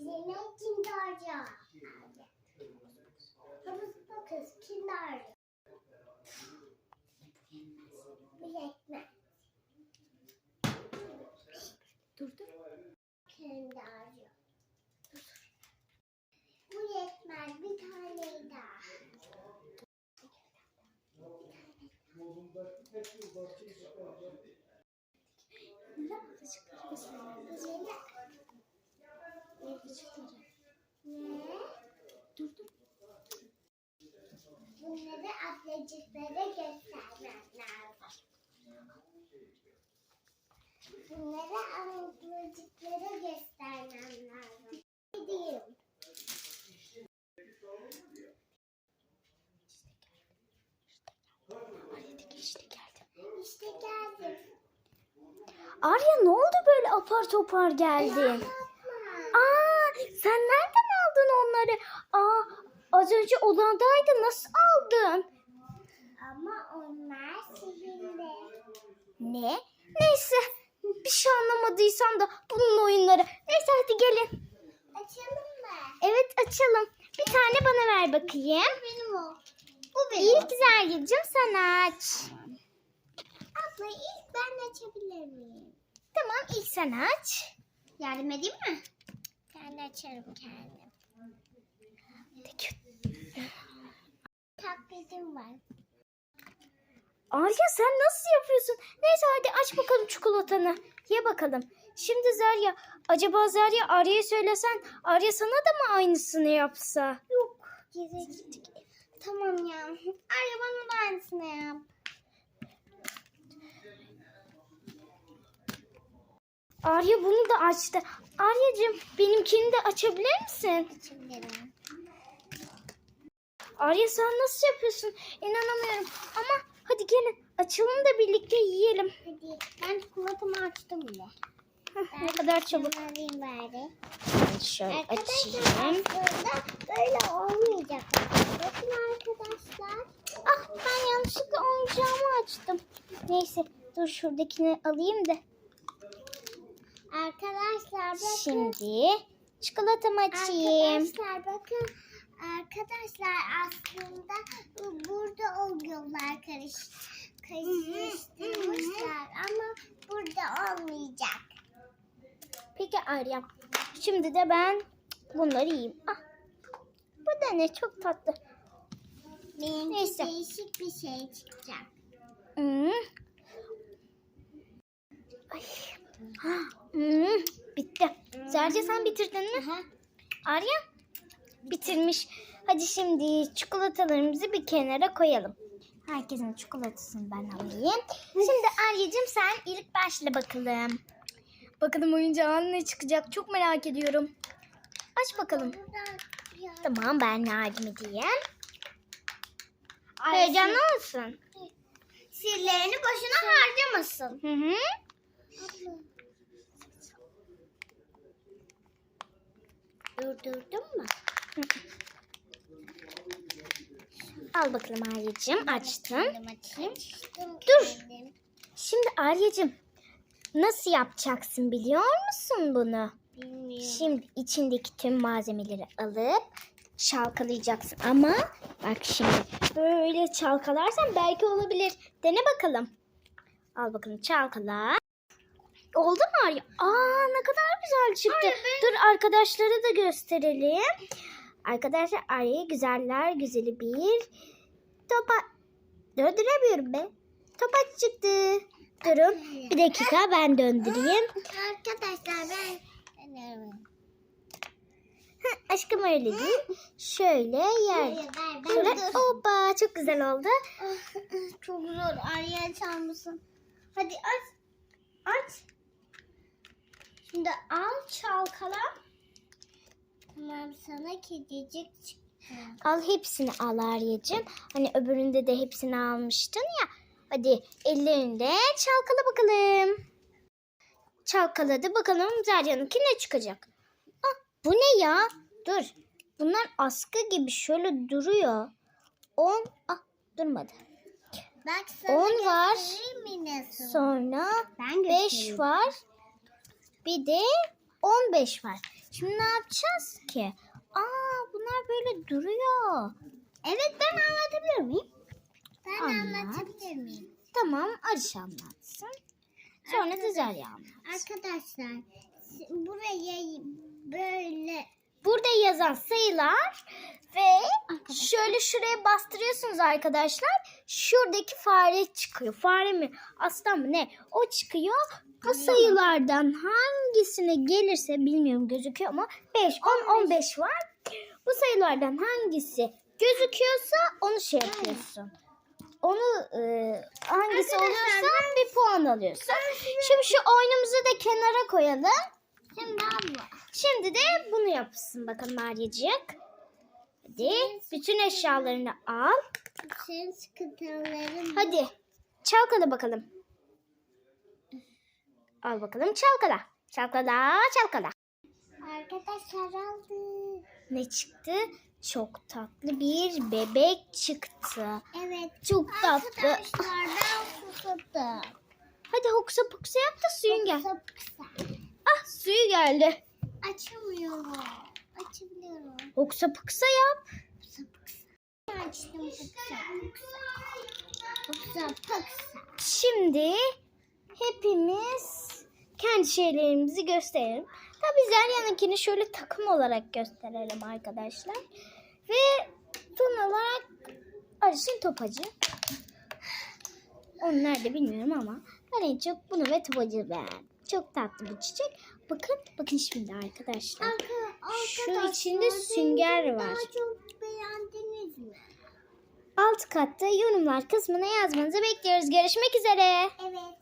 Sizinle kinderca. Havuz bakız kinderca. Bir ekmek. Dur dur. Kinderca. Bu yetmez bir tane daha. Yine ne? Dur dur. Bunları atleciklara göstermem lazım. Bunları atleciklara göstermem lazım. Gideyim. Geldi. Arya ne oldu böyle apar topar geldin? Sen nereden aldın onları? Aa, az önce odandaydı. Nasıl aldın? Ama onlar sihirli. Ne? Neyse. Bir şey anlamadıysam da bunun oyunları. Neyse hadi gelin. Açalım mı? Evet açalım. Bir tane bana ver bakayım. Benim o. Bu benim. İlk Zerya'cığım sen aç. Abla ilk ben açabilir miyim? Tamam ilk sen aç. Yardım edeyim mi? Açarım kendim. Taklidim var. Arya sen nasıl yapıyorsun? Neyse hadi aç bakalım çikolatanı. Ye bakalım. Şimdi Zerya, acaba Zerya Arya'ya söylesen Arya sana da mı aynısını yapsa? Yok. Gizli. Tamam ya. Arya bana da aynısını yap. Arya bunu da açtı. Arya'cığım benimkini de açabilir misin? Açabilirim. Arya sen nasıl yapıyorsun? İnanamıyorum. Ama hadi gelin açalım da birlikte yiyelim. Hadi. Ben çikolatamı açtım bile. Heh, ne kadar çabuk. Ben alayım bari. Ben şöyle Arkadaşlar açayım. aslında böyle olmayacak. Bakın arkadaşlar. Ah ben yanlışlıkla oyuncağımı açtım. Neyse dur şuradakini alayım da. Arkadaşlar bakın. Şimdi çikolatamı açayım. Arkadaşlar bakın. Arkadaşlar aslında bu- burada oluyorlar karış karıştırmışlar ama burada olmayacak. Peki Arya. Şimdi de ben bunları yiyeyim. Ah. Bu da ne çok tatlı. Benimki Neyse. değişik bir şey çıkacak. Hmm. Ay. Hmm. Bitti. Zerce sen bitirdin mi? Arya bitirmiş. Hadi şimdi çikolatalarımızı bir kenara koyalım. Herkesin çikolatasını ben alayım. Şimdi Arya'cığım sen ilk başla bakalım. Bakalım oyuncağın ne çıkacak çok merak ediyorum. Aç bakalım. Tamam ben yardım edeyim. Heyecanlı mısın? Sirlerini boşuna harcamasın. Hı hı. Durdurdun mu? Al bakalım Arya'cığım. Kendim açayım. Dur. Şimdi Arya'cığım nasıl yapacaksın biliyor musun bunu? Bilmiyorum. Şimdi içindeki tüm malzemeleri alıp çalkalayacaksın. Ama bak şimdi böyle çalkalarsan belki olabilir. Dene bakalım. Al bakalım çalkala. Oldu mu Arya? Aa ne kadar güzel çıktı. Dur arkadaşlara da gösterelim. Arkadaşlar Arya'ya güzeller güzeli bir topa... Döndüremiyorum be. Topaç çıktı. Durun. Bir dakika ben döndüreyim. Arkadaşlar ben. Aşkım öyle değil. Şöyle yer. Ben, Şöyle ben hoppa çok güzel oldu. Çok zor. Arya çalmasın. Hadi aç. Aç. Şimdi al çalkala. Tamam sana kedicik çıktı. Al hepsini al Arya'cığım. Hani öbüründe de hepsini almıştın ya. Hadi ellerinde çalkala bakalım. Çalkaladı bakalım Zarya'nınki ne çıkacak. Ah, bu ne ya? Dur. Bunlar askı gibi şöyle duruyor. 10 ah durmadı. Bak sana On var. Sonra Ben 5 var. Bir de 15 var. Şimdi ne yapacağız ki? Aa bunlar böyle duruyor. Evet ben anlatabilir miyim? Ben Anlat. anlatabilir miyim? Tamam Arış anlatsın. Sonra da Zarya anlat. Arkadaşlar buraya böyle Burada yazan sayılar ve şöyle şuraya bastırıyorsunuz arkadaşlar. Şuradaki fare çıkıyor. Fare mi? Aslan mı? Ne? O çıkıyor. Bu sayılardan hangisine gelirse bilmiyorum gözüküyor ama 5, 10, 15 var. Bu sayılardan hangisi gözüküyorsa onu şey yapıyorsun. Onu e, hangisi Arkadaşlar, oluyorsa bir puan alıyorsun. Şimdi şu oyunumuzu da kenara koyalım. şimdi abla. Şimdi de bunu yapsın bakalım Meryecik. Hadi bütün eşyalarını al. Bütün sıkıntılarım Hadi çalkala bakalım. Al bakalım çalkala. Çalkala çalkala. arkadaşlar aldı. Ne çıktı? Çok tatlı bir bebek çıktı. Evet. Çok tatlı. Arkadaşlar ben susadım. Hadi hoksa poksa yap da suyun gel. Kısa kısa. Ah suyu geldi. Açamıyorum. Açabiliyorum. Hoksa poksa yap. Kısa kısa. Açtım kısa. Kısa kısa. Şimdi hepimiz kendi şeylerimizi gösterelim. Tabii Zerya'nınkini şöyle takım olarak gösterelim arkadaşlar. Ve son olarak Arış'ın topacı. Onu nerede bilmiyorum ama ben en çok bunu ve topacı beğendim. Çok tatlı bu çiçek. Bakın, bakın şimdi arkadaşlar. Arka, Şu arkadaşlar, içinde sünger var. Çok beğendiniz mi? Alt katta yorumlar kısmına yazmanızı bekliyoruz. Görüşmek üzere. Evet.